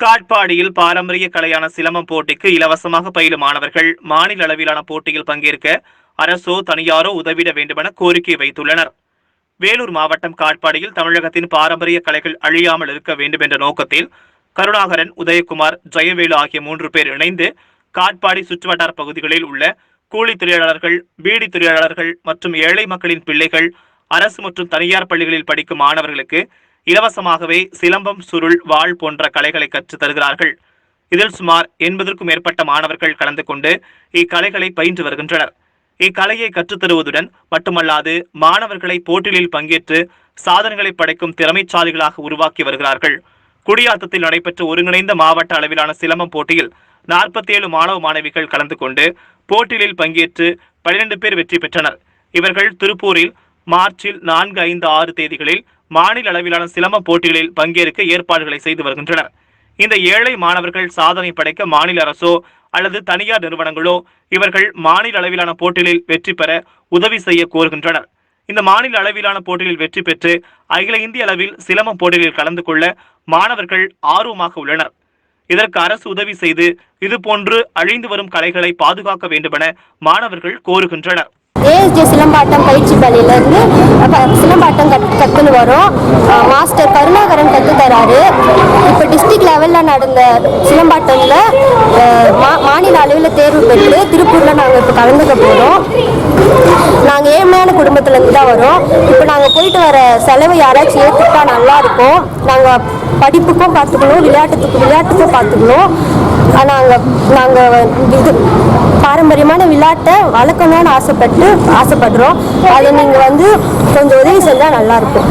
காட்பாடியில் பாரம்பரிய கலையான சிலம்பம் போட்டிக்கு இலவசமாக பயிலும் மாணவர்கள் மாநில அளவிலான போட்டியில் பங்கேற்க அரசோ தனியாரோ உதவிட வேண்டுமென கோரிக்கை வைத்துள்ளனர். வேலூர் மாவட்டம் காட்பாடியில் தமிழகத்தின் பாரம்பரிய கலைகள் அழியாமல் இருக்க வேண்டும் என்ற நோக்கத்தில் கருணாகரன் உதயகுமார் ஜெயவேலு ஆகிய மூன்று பேர் இணைந்து காட்பாடி சுற்றுவட்டார பகுதிகளில் உள்ள கூலி தொழிலாளர்கள் பீடி தொழிலாளர்கள் மற்றும் ஏழை மக்களின் பிள்ளைகள் அரசு மற்றும் தனியார் பள்ளிகளில் படிக்கும் மாணவர்களுக்கு இலவசமாகவே சிலம்பம் சுருள் வாள் போன்ற கலைகளை கற்றுத் தருகிறார்கள். இதில் சுமார் எண்பதற்கும் மேற்பட்ட மாணவர்கள் கலந்து கொண்டு இக்கலைகளை பயின்று வருகின்றனர். இக்கலையை கற்றுத் தருவதுடன் மட்டுமல்லாது மாணவர்களை போட்டிகளில் பங்கேற்று சாதனைகளை படைக்கும் திறமைசாலிகளாக உருவாக்கி வருகிறார்கள். குடியாத்தத்தில் நடைபெற்ற ஒருங்கிணைந்த மாவட்ட அளவிலான சிலம்பம் போட்டியில் நாற்பத்தி ஏழு மாணவ மாணவிகள் கலந்து கொண்டு போட்டியில் பங்கேற்று பனிரெண்டு பேர் வெற்றி பெற்றனர். இவர்கள் திருப்பூரில் மார்ச்சில் நான்கு ஐந்து ஆறு தேதிகளில் மாநில அளவிலான சிலம்ப போட்டிகளில் பங்கேற்க ஏற்பாடுகளை செய்து வருகின்றனர். இந்த ஏழை மாணவர்கள் சாதனை படைக்க மாநில அரசோ அல்லது தனியார் நிறுவனங்களோ இவர்கள் மாநில அளவிலான போட்டிகளில் வெற்றி பெற உதவி செய்ய கோருகின்றனர். இந்த மாநில அளவிலான போட்டிகளில் வெற்றி பெற்று அகில இந்திய அளவில் சிலம்பம் போட்டிகளில் கலந்து கொள்ள மாணவர்கள் ஆர்வமாக உள்ளனர். இதற்கு அரசு உதவி செய்து இதுபோன்று அழிந்து வரும் கலைகளை பாதுகாக்க வேண்டுமென மாணவர்கள் கோருகின்றனர். ஏஎஸ்ஜே சிலம்பாட்டம் பயிற்சி பள்ளியிலேருந்து சிலம்பாட்டம் கத் கற்றுன்னு வரோம் மாஸ்டர் கருணாகரன் கற்று தராரு. இப்போ டிஸ்ட்ரிக்ட் லெவலில் நடந்த சிலம்பாட்டத்தில் மா மாநில அளவில் தேர்வு பெற்று திருப்பூரில் நாங்கள் இப்போ கலந்துக்க போகிறோம் நாங்கள் ஏழ்மையான குடும்பத்துலேருந்து தான் வரோம். இப்போ நாங்கள் போயிட்டு வர செலவை யாராச்சும் ஏற்றுக்கிட்டா நல்லாயிருக்கும் நாங்கள் படிப்புக்கும் பார்த்துக்கணும் விளையாட்டுக்கு விளையாட்டுக்கும் பார்த்துக்கணும் நாங்கள் நாங்கள் இது பாரம்பரியமான விளையாட்டை வளர்க்கணும்னு ஆசைப்பட்டு ஆசைப்படுறோம். அதை நீங்கள் வந்து கொஞ்சம் உதவி செஞ்சால் நல்லா இருக்கும்.